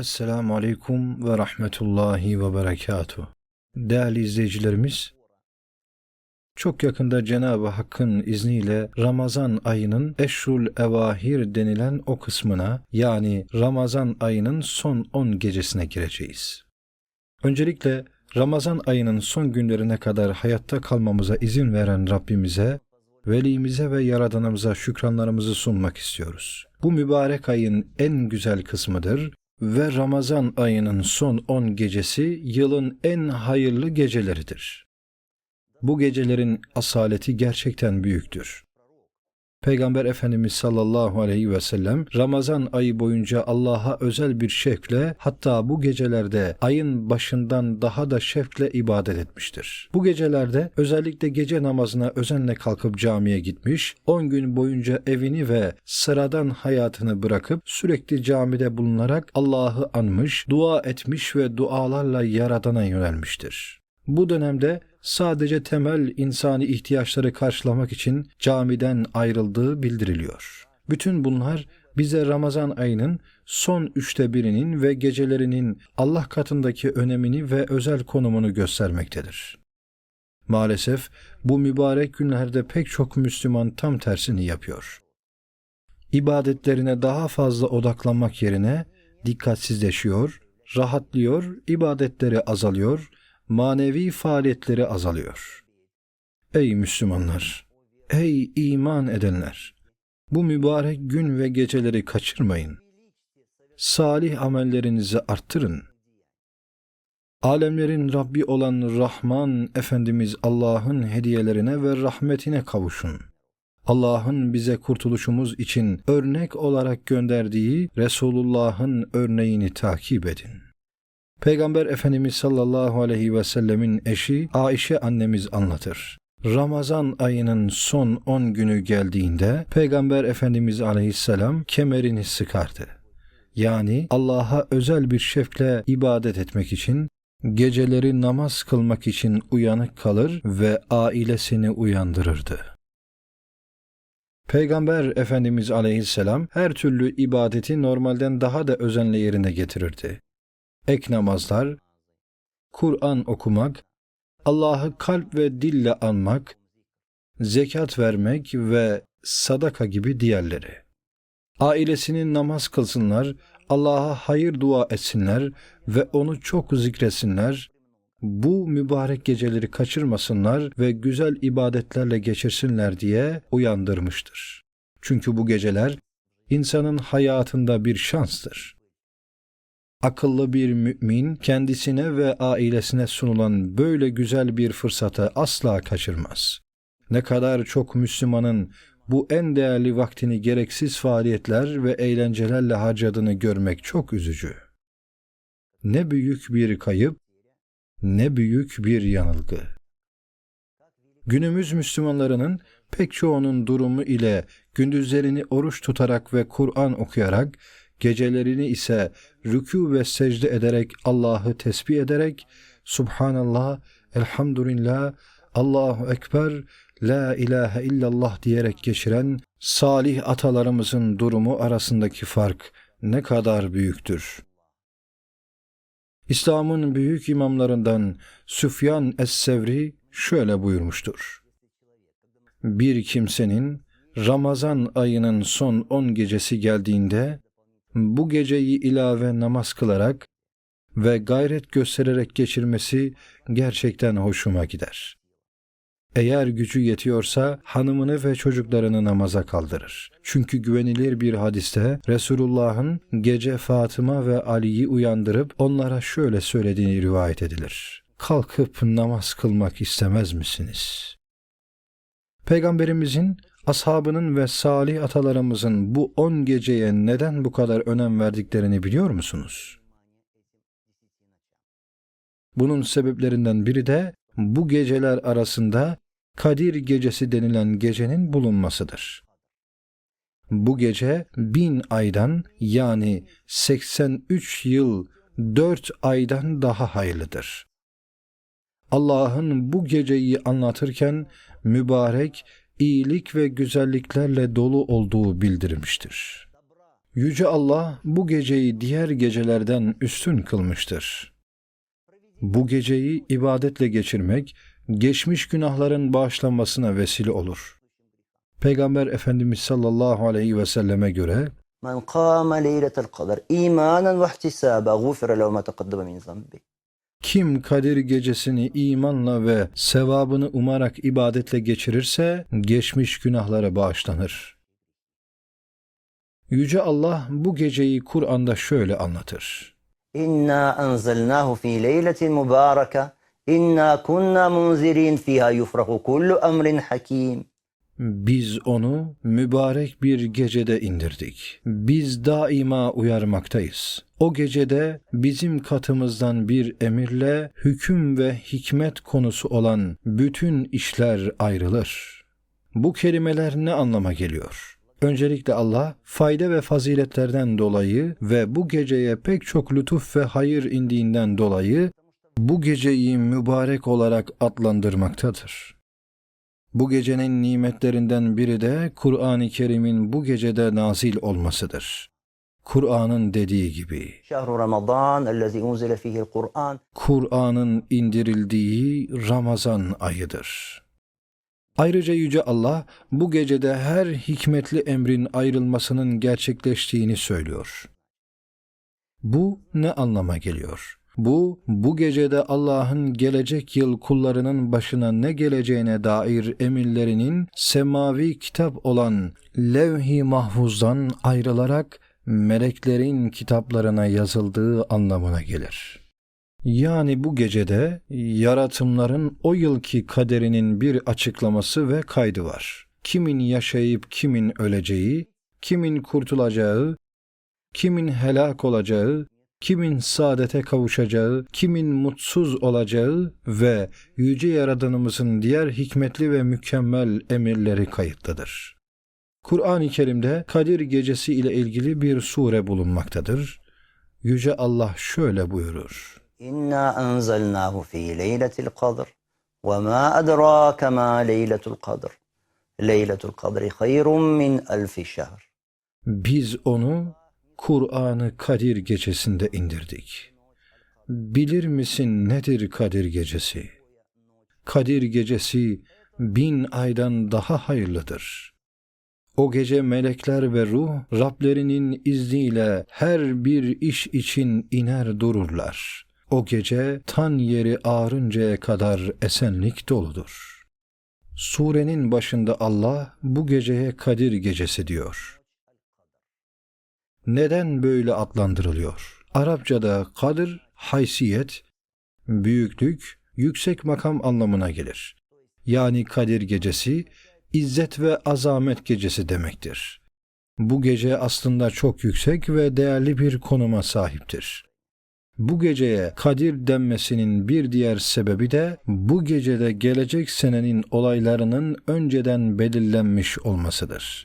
Esselamu Aleyküm ve Rahmetullahi ve Berekatuhu. Değerli izleyicilerimiz, çok yakında Cenab-ı Hakk'ın izniyle Ramazan ayının Eşrul Evahir denilen o kısmına yani Ramazan ayının son 10 gecesine gireceğiz. Öncelikle Ramazan ayının son günlerine kadar hayatta kalmamıza izin veren Rabbimize, velimize ve yaradanımıza şükranlarımızı sunmak istiyoruz. Bu mübarek ayın en güzel kısmıdır ve Ramazan ayının son 10 gecesi yılın en hayırlı geceleridir. Bu gecelerin asaleti gerçekten büyüktür. Peygamber Efendimiz sallallahu aleyhi ve sellem Ramazan ayı boyunca Allah'a özel bir şevkle hatta bu gecelerde ayın başından daha da şevkle ibadet etmiştir. Bu gecelerde özellikle gece namazına özenle kalkıp camiye gitmiş, 10 gün boyunca evini ve sıradan hayatını bırakıp sürekli camide bulunarak Allah'ı anmış, dua etmiş ve dualarla Yaradan'a yönelmiştir. Bu dönemde sadece temel insani ihtiyaçları karşılamak için camiden ayrıldığı bildiriliyor. Bütün bunlar bize Ramazan ayının son üçte birinin ve gecelerinin Allah katındaki önemini ve özel konumunu göstermektedir. Maalesef bu mübarek günlerde pek çok Müslüman tam tersini yapıyor. İbadetlerine daha fazla odaklanmak yerine dikkatsizleşiyor, rahatlıyor, ibadetleri azalıyor, manevi faaliyetleri azalıyor. Ey Müslümanlar! Ey iman edenler! Bu mübarek gün ve geceleri kaçırmayın. Salih amellerinizi arttırın. Alemlerin Rabbi olan Rahman Efendimiz Allah'ın hediyelerine ve rahmetine kavuşun. Allah'ın bize kurtuluşumuz için örnek olarak gönderdiği Resulullah'ın örneğini takip edin. Peygamber Efendimiz sallallahu aleyhi ve sellemin eşi Aişe annemiz anlatır. Ramazan ayının son 10 günü geldiğinde Peygamber Efendimiz aleyhisselam kemerini sıkardı. Yani Allah'a özel bir şevkle ibadet etmek için, geceleri namaz kılmak için uyanık kalır ve ailesini uyandırırdı. Peygamber Efendimiz aleyhisselam her türlü ibadeti normalden daha da özenle yerine getirirdi ek namazlar, Kur'an okumak, Allah'ı kalp ve dille anmak, zekat vermek ve sadaka gibi diğerleri. Ailesinin namaz kılsınlar, Allah'a hayır dua etsinler ve onu çok zikresinler, bu mübarek geceleri kaçırmasınlar ve güzel ibadetlerle geçirsinler diye uyandırmıştır. Çünkü bu geceler insanın hayatında bir şanstır. Akıllı bir mümin kendisine ve ailesine sunulan böyle güzel bir fırsatı asla kaçırmaz. Ne kadar çok Müslümanın bu en değerli vaktini gereksiz faaliyetler ve eğlencelerle harcadığını görmek çok üzücü. Ne büyük bir kayıp, ne büyük bir yanılgı. Günümüz Müslümanlarının pek çoğunun durumu ile gündüzlerini oruç tutarak ve Kur'an okuyarak gecelerini ise rükû ve secde ederek Allah'ı tesbih ederek Subhanallah, Elhamdülillah, Allahu Ekber, La ilahe illallah diyerek geçiren salih atalarımızın durumu arasındaki fark ne kadar büyüktür. İslam'ın büyük imamlarından Süfyan Es-Sevri şöyle buyurmuştur. Bir kimsenin Ramazan ayının son on gecesi geldiğinde bu geceyi ilave namaz kılarak ve gayret göstererek geçirmesi gerçekten hoşuma gider. Eğer gücü yetiyorsa hanımını ve çocuklarını namaza kaldırır. Çünkü güvenilir bir hadiste Resulullah'ın gece Fatıma ve Ali'yi uyandırıp onlara şöyle söylediğini rivayet edilir. Kalkıp namaz kılmak istemez misiniz? Peygamberimizin ashabının ve salih atalarımızın bu on geceye neden bu kadar önem verdiklerini biliyor musunuz? Bunun sebeplerinden biri de bu geceler arasında Kadir gecesi denilen gecenin bulunmasıdır. Bu gece bin aydan yani 83 yıl 4 aydan daha hayırlıdır. Allah'ın bu geceyi anlatırken mübarek iyilik ve güzelliklerle dolu olduğu bildirilmiştir. Yüce Allah bu geceyi diğer gecelerden üstün kılmıştır. Bu geceyi ibadetle geçirmek, geçmiş günahların bağışlanmasına vesile olur. Peygamber Efendimiz sallallahu aleyhi ve selleme göre Men kâme leyletel kader imanen ve ihtisâbe gufire lev ma teqaddeme. Kim Kadir gecesini imanla ve sevabını umarak ibadetle geçirirse geçmiş günahlara bağışlanır. Yüce Allah bu geceyi Kur'an'da şöyle anlatır. İnna anzalnahu fi leyletin mübareke inna kunna munzirin fiha yufrahu kullu emrin hakim. Biz onu mübarek bir gecede indirdik. Biz daima uyarmaktayız. O gecede bizim katımızdan bir emirle hüküm ve hikmet konusu olan bütün işler ayrılır. Bu kelimeler ne anlama geliyor? Öncelikle Allah fayda ve faziletlerden dolayı ve bu geceye pek çok lütuf ve hayır indiğinden dolayı bu geceyi mübarek olarak adlandırmaktadır. Bu gecenin nimetlerinden biri de Kur'an-ı Kerim'in bu gecede nazil olmasıdır. Kur'an'ın dediği gibi. Kur'an'ın indirildiği Ramazan ayıdır. Ayrıca Yüce Allah bu gecede her hikmetli emrin ayrılmasının gerçekleştiğini söylüyor. Bu ne anlama geliyor?'' Bu, bu gecede Allah'ın gelecek yıl kullarının başına ne geleceğine dair emirlerinin semavi kitap olan levh-i mahfuzdan ayrılarak meleklerin kitaplarına yazıldığı anlamına gelir. Yani bu gecede yaratımların o yılki kaderinin bir açıklaması ve kaydı var. Kimin yaşayıp kimin öleceği, kimin kurtulacağı, kimin helak olacağı, kimin saadete kavuşacağı, kimin mutsuz olacağı ve yüce yaradanımızın diğer hikmetli ve mükemmel emirleri kayıtlıdır. Kur'an-ı Kerim'de Kadir Gecesi ile ilgili bir sure bulunmaktadır. Yüce Allah şöyle buyurur. İnna enzelnahu fi leyletil kadr ve ma edrake ma leyletul kadr. Leyletul kadri hayrun min elfi şehr. Biz onu Kur'an'ı Kadir Gecesi'nde indirdik. Bilir misin nedir Kadir Gecesi? Kadir Gecesi bin aydan daha hayırlıdır. O gece melekler ve ruh Rablerinin izniyle her bir iş için iner dururlar. O gece tan yeri ağrıncaya kadar esenlik doludur. Surenin başında Allah bu geceye Kadir Gecesi diyor. Neden böyle adlandırılıyor? Arapçada kadir, haysiyet, büyüklük, yüksek makam anlamına gelir. Yani Kadir Gecesi, İzzet ve azamet gecesi demektir. Bu gece aslında çok yüksek ve değerli bir konuma sahiptir. Bu geceye Kadir denmesinin bir diğer sebebi de bu gecede gelecek senenin olaylarının önceden belirlenmiş olmasıdır.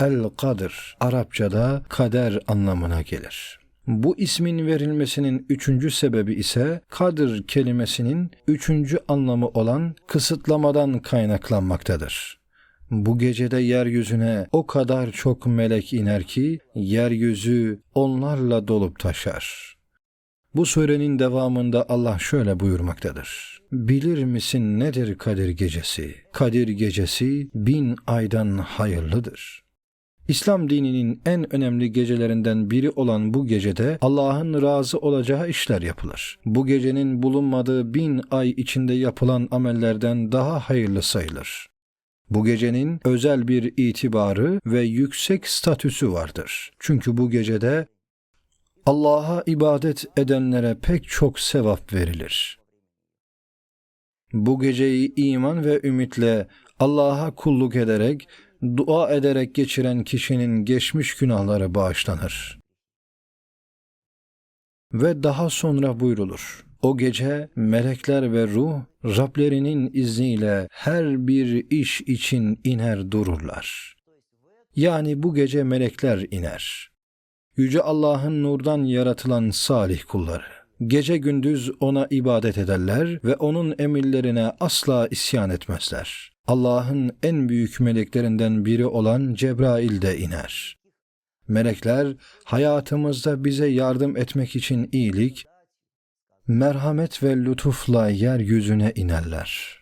El-Kadir Arapçada kader anlamına gelir. Bu ismin verilmesinin üçüncü sebebi ise kadir kelimesinin üçüncü anlamı olan kısıtlamadan kaynaklanmaktadır. Bu gecede yeryüzüne o kadar çok melek iner ki yeryüzü onlarla dolup taşar. Bu surenin devamında Allah şöyle buyurmaktadır. Bilir misin nedir Kadir Gecesi? Kadir Gecesi bin aydan hayırlıdır. İslam dininin en önemli gecelerinden biri olan bu gecede Allah'ın razı olacağı işler yapılır. Bu gecenin bulunmadığı bin ay içinde yapılan amellerden daha hayırlı sayılır. Bu gecenin özel bir itibarı ve yüksek statüsü vardır. Çünkü bu gecede Allah'a ibadet edenlere pek çok sevap verilir. Bu geceyi iman ve ümitle Allah'a kulluk ederek, dua ederek geçiren kişinin geçmiş günahları bağışlanır. Ve daha sonra buyrulur. O gece melekler ve ruh Rablerinin izniyle her bir iş için iner dururlar. Yani bu gece melekler iner. Yüce Allah'ın nurdan yaratılan salih kulları. Gece gündüz ona ibadet ederler ve onun emirlerine asla isyan etmezler. Allah'ın en büyük meleklerinden biri olan Cebrail de iner. Melekler hayatımızda bize yardım etmek için iyilik, merhamet ve lütufla yeryüzüne inerler.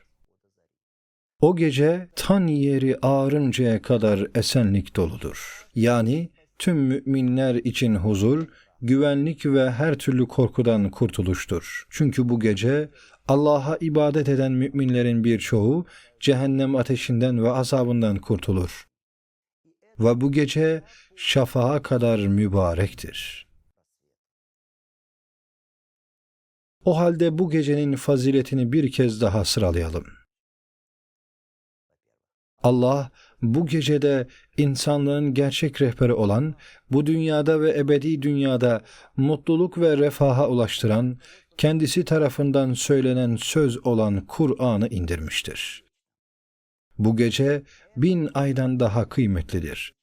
O gece tan yeri ağrıncaya kadar esenlik doludur. Yani tüm müminler için huzur, güvenlik ve her türlü korkudan kurtuluştur. Çünkü bu gece Allah'a ibadet eden müminlerin birçoğu cehennem ateşinden ve azabından kurtulur. Ve bu gece şafağa kadar mübarektir. O halde bu gecenin faziletini bir kez daha sıralayalım. Allah bu gecede insanlığın gerçek rehberi olan, bu dünyada ve ebedi dünyada mutluluk ve refaha ulaştıran, kendisi tarafından söylenen söz olan Kur'an'ı indirmiştir. Bu gece bin aydan daha kıymetlidir.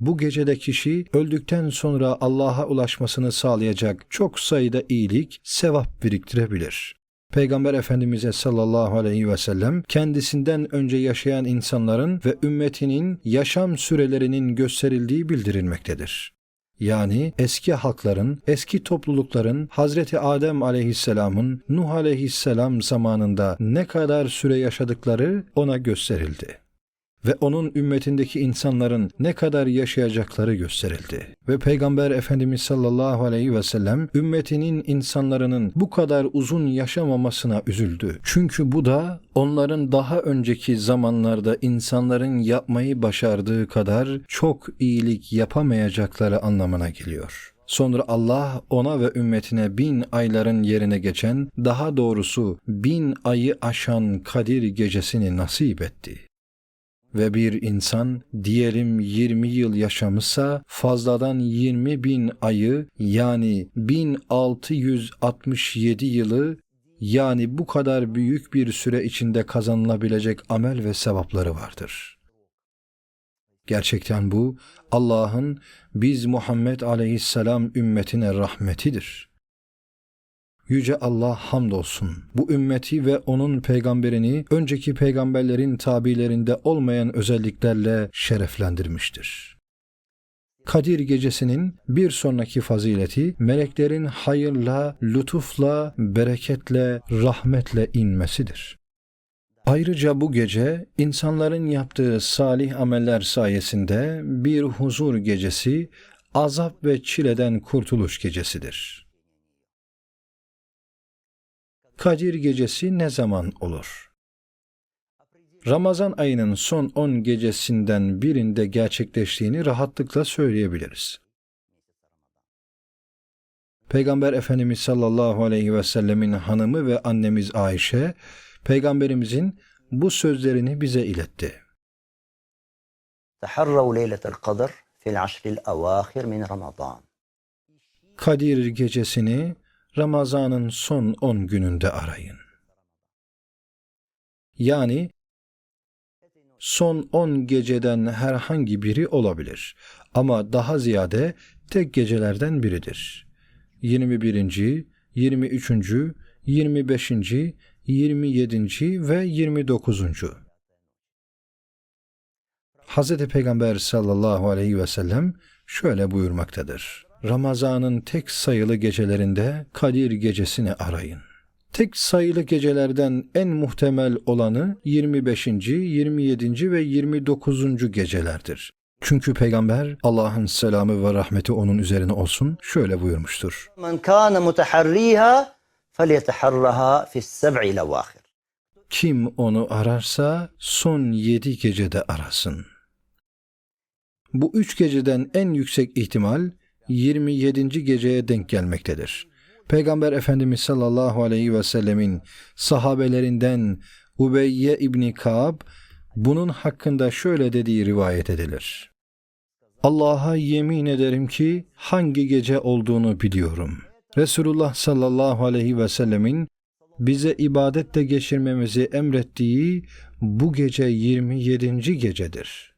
Bu gecede kişi öldükten sonra Allah'a ulaşmasını sağlayacak çok sayıda iyilik, sevap biriktirebilir. Peygamber Efendimiz'e sallallahu aleyhi ve sellem kendisinden önce yaşayan insanların ve ümmetinin yaşam sürelerinin gösterildiği bildirilmektedir. Yani eski halkların, eski toplulukların Hazreti Adem aleyhisselamın Nuh aleyhisselam zamanında ne kadar süre yaşadıkları ona gösterildi ve onun ümmetindeki insanların ne kadar yaşayacakları gösterildi. Ve Peygamber Efendimiz sallallahu aleyhi ve sellem ümmetinin insanların bu kadar uzun yaşamamasına üzüldü. Çünkü bu da onların daha önceki zamanlarda insanların yapmayı başardığı kadar çok iyilik yapamayacakları anlamına geliyor. Sonra Allah ona ve ümmetine bin ayların yerine geçen, daha doğrusu bin ayı aşan Kadir gecesini nasip etti ve bir insan diyelim 20 yıl yaşamışsa fazladan 20 bin ayı yani 1667 yılı yani bu kadar büyük bir süre içinde kazanılabilecek amel ve sevapları vardır. Gerçekten bu Allah'ın biz Muhammed aleyhisselam ümmetine rahmetidir.'' Yüce Allah hamdolsun. Bu ümmeti ve onun peygamberini önceki peygamberlerin tabilerinde olmayan özelliklerle şereflendirmiştir. Kadir gecesinin bir sonraki fazileti meleklerin hayırla, lütufla, bereketle, rahmetle inmesidir. Ayrıca bu gece insanların yaptığı salih ameller sayesinde bir huzur gecesi, azap ve çileden kurtuluş gecesidir.'' Kadir gecesi ne zaman olur? Ramazan ayının son 10 gecesinden birinde gerçekleştiğini rahatlıkla söyleyebiliriz. Peygamber Efendimiz sallallahu aleyhi ve sellemin hanımı ve annemiz Ayşe, Peygamberimizin bu sözlerini bize iletti. Kadir gecesini Ramazan'ın son 10 gününde arayın. Yani son 10 geceden herhangi biri olabilir ama daha ziyade tek gecelerden biridir. 21. 23. 25. 27. ve 29. Hz. Peygamber sallallahu aleyhi ve sellem şöyle buyurmaktadır. Ramazan'ın tek sayılı gecelerinde Kadir gecesini arayın. Tek sayılı gecelerden en muhtemel olanı 25. 27. ve 29. gecelerdir. Çünkü peygamber Allah'ın selamı ve rahmeti onun üzerine olsun şöyle buyurmuştur. Men kana mutaharriha felyetaharraha fi's seb'i lawahir. Kim onu ararsa son yedi gecede arasın. Bu üç geceden en yüksek ihtimal 27. geceye denk gelmektedir. Peygamber Efendimiz sallallahu aleyhi ve sellemin sahabelerinden Ubeyye İbni Ka'b bunun hakkında şöyle dediği rivayet edilir. Allah'a yemin ederim ki hangi gece olduğunu biliyorum. Resulullah sallallahu aleyhi ve sellemin bize ibadette geçirmemizi emrettiği bu gece 27. gecedir.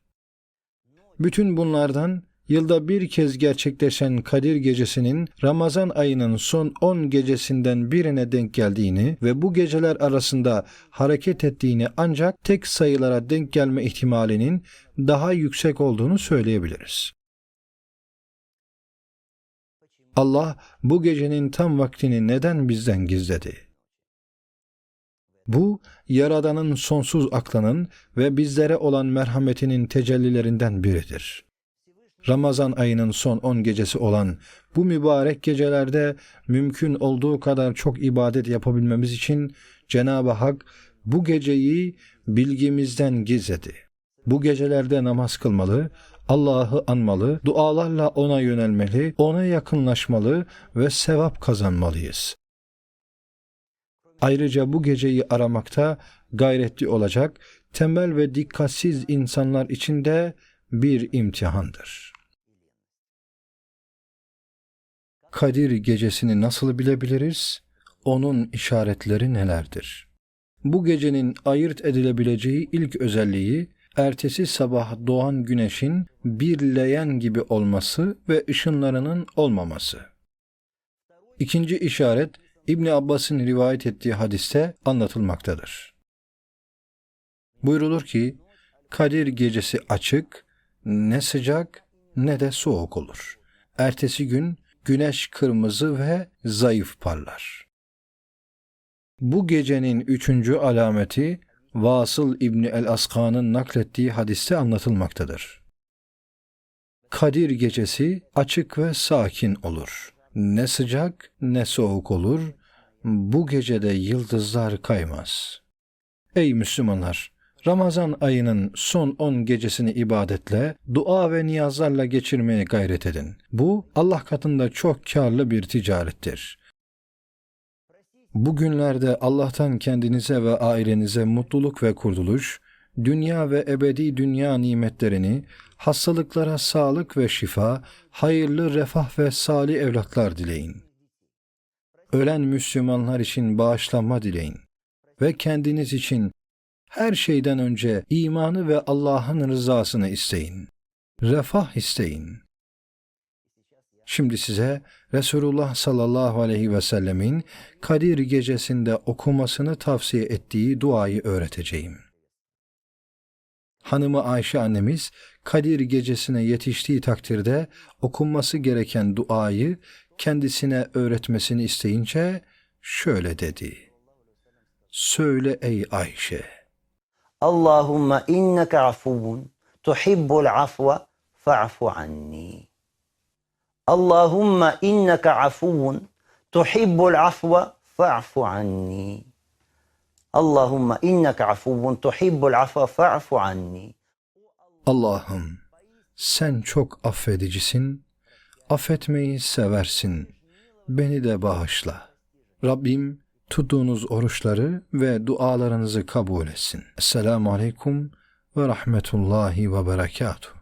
Bütün bunlardan yılda bir kez gerçekleşen Kadir Gecesi'nin Ramazan ayının son 10 gecesinden birine denk geldiğini ve bu geceler arasında hareket ettiğini ancak tek sayılara denk gelme ihtimalinin daha yüksek olduğunu söyleyebiliriz. Allah bu gecenin tam vaktini neden bizden gizledi? Bu, Yaradan'ın sonsuz aklının ve bizlere olan merhametinin tecellilerinden biridir. Ramazan ayının son 10 gecesi olan bu mübarek gecelerde mümkün olduğu kadar çok ibadet yapabilmemiz için Cenab-ı Hak bu geceyi bilgimizden gizledi. Bu gecelerde namaz kılmalı, Allah'ı anmalı, dualarla ona yönelmeli, ona yakınlaşmalı ve sevap kazanmalıyız. Ayrıca bu geceyi aramakta gayretli olacak, tembel ve dikkatsiz insanlar için de bir imtihandır. Kadir gecesini nasıl bilebiliriz? Onun işaretleri nelerdir? Bu gecenin ayırt edilebileceği ilk özelliği ertesi sabah doğan güneşin bir leğen gibi olması ve ışınlarının olmaması. İkinci işaret İbni Abbas'ın rivayet ettiği hadiste anlatılmaktadır. Buyrulur ki Kadir gecesi açık, ne sıcak ne de soğuk olur. Ertesi gün güneş kırmızı ve zayıf parlar. Bu gecenin üçüncü alameti Vasıl İbni el-Askan'ın naklettiği hadiste anlatılmaktadır. Kadir gecesi açık ve sakin olur. Ne sıcak ne soğuk olur. Bu gecede yıldızlar kaymaz. Ey Müslümanlar! Ramazan ayının son 10 gecesini ibadetle, dua ve niyazlarla geçirmeye gayret edin. Bu Allah katında çok karlı bir ticarettir. Bu günlerde Allah'tan kendinize ve ailenize mutluluk ve kurtuluş, dünya ve ebedi dünya nimetlerini, hastalıklara sağlık ve şifa, hayırlı refah ve salih evlatlar dileyin. Ölen Müslümanlar için bağışlanma dileyin ve kendiniz için her şeyden önce imanı ve Allah'ın rızasını isteyin. Refah isteyin. Şimdi size Resulullah sallallahu aleyhi ve sellemin Kadir gecesinde okumasını tavsiye ettiği duayı öğreteceğim. Hanımı Ayşe annemiz Kadir gecesine yetiştiği takdirde okunması gereken duayı kendisine öğretmesini isteyince şöyle dedi. Söyle ey Ayşe. Allahümme inneke afuvun tuhibbul afva fa'fu anni. Allahümme inneke afuvun tuhibbul afva fa'fu anni. Allahümme inneke afuvun tuhibbul afva fa'fu anni. Allah'ım sen çok affedicisin, affetmeyi seversin. Beni de bağışla. Rabbim tuttuğunuz oruçları ve dualarınızı kabul etsin. Esselamu Aleyküm ve Rahmetullahi ve Berekatuhu.